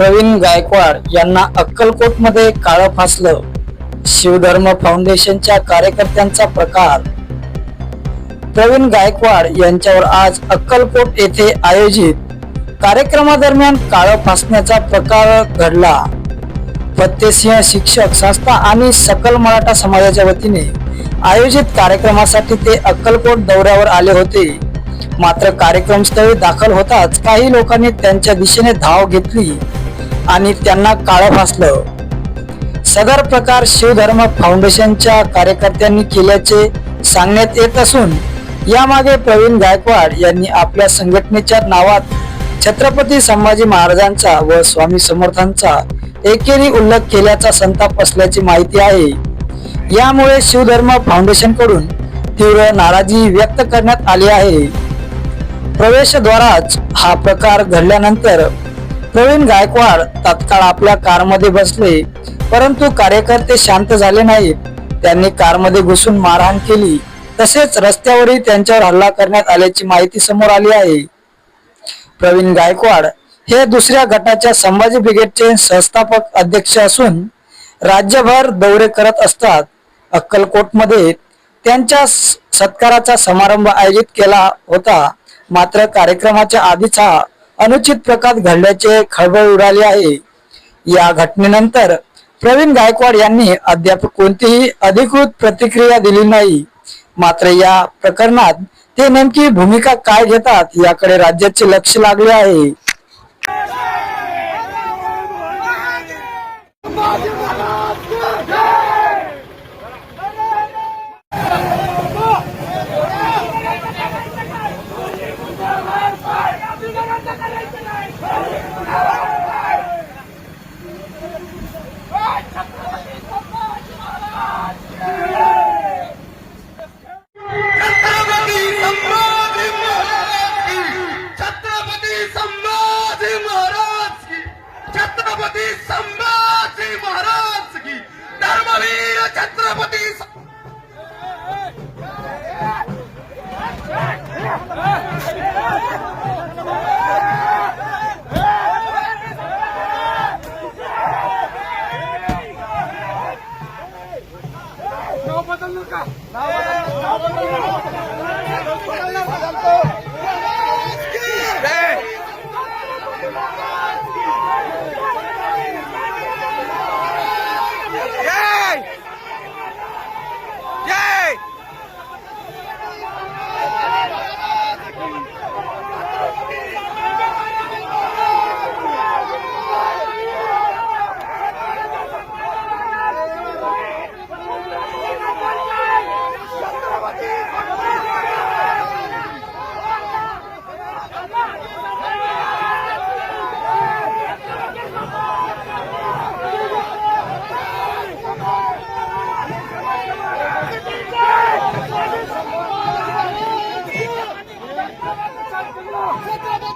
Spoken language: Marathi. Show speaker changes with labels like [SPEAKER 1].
[SPEAKER 1] प्रवीण गायकवाड यांना अक्कलकोटमध्ये काळं फासलं. शिवधर्म फाउंडेशनच्या कार्यकर्त्यांचा प्रकार. प्रवीण गायकवाड यांच्यावर आज अक्कलकोट येथे आयोजित कार्यक्रमादरम्यान काळं फासण्याचा प्रकार घडला. फत्तेसिंह शिक्षक संस्था आणि सकल मराठा समाजाच्या वतीने आयोजित कार्यक्रमासाठी ते अक्कलकोट दौऱ्यावर आले होते. मात्र कार्यक्रमस्थळी दाखल होताच काही लोकांनी त्यांच्या दिशेने धाव घेतली. आणि त्यांना काळं फासलं सदर प्रकार शिवधर्म फाउंडेशनच्या कार्यकर्त्यांनी केल्याचे सांगण्यात येत असून यामागे प्रवीण गायकवाड यांनी आपल्या संघटनेच्या नावात छत्रपती संभाजी महाराजांचा व स्वामी समर्थांचा एकेरी उल्लेख केल्याचा संताप असल्याची माहिती आहे. यामुळे शिवधर्म फाउंडेशनकडून तीव्र नाराजी व्यक्त करण्यात आली आहे. प्रवेशद्वाराच हा प्रकार घडल्यानंतर प्रवीण गायकवाड तात्काळ आपल्या कारमध्ये बसले परंतु कार्यकर्ते शांत झाले नाहीत. त्यांनी कारमध्ये घुसून मारहाण केली. तसेच रस्त्यावरही त्यांच्यावर हल्ला करण्यात आल्याची माहिती समोर आली आहे. प्रवीण गायकवाड हे दुसऱ्या गटाच्या संभाजी ब्रिगेडचे संस्थापक अध्यक्ष असून राज्यभर दौरे करत असतात. अक्कलकोटमध्ये त्यांच्या सत्काराचा समारंभ आयोजित केला होता. मात्र कार्यक्रमाच्या आधीच हा अनुचित प्रकार घडल्याचे खळबळ उडाली आहे. या घटनेनंतर प्रवीण गायकवाड यांनी अद्याप कोणतीही अधिकृत प्रतिक्रिया दिली नाही. मात्र या प्रकरणात ते नेमकी भूमिका काय घेतात याकडे राज्याचे लक्ष लागले आहे
[SPEAKER 2] छत्रपती संभाजी महाराज की छत्रपती संभाजी महाराज की छत्रपती संभाजी महाराज की धर्मवीर छत्रपती नाव बदलणार का?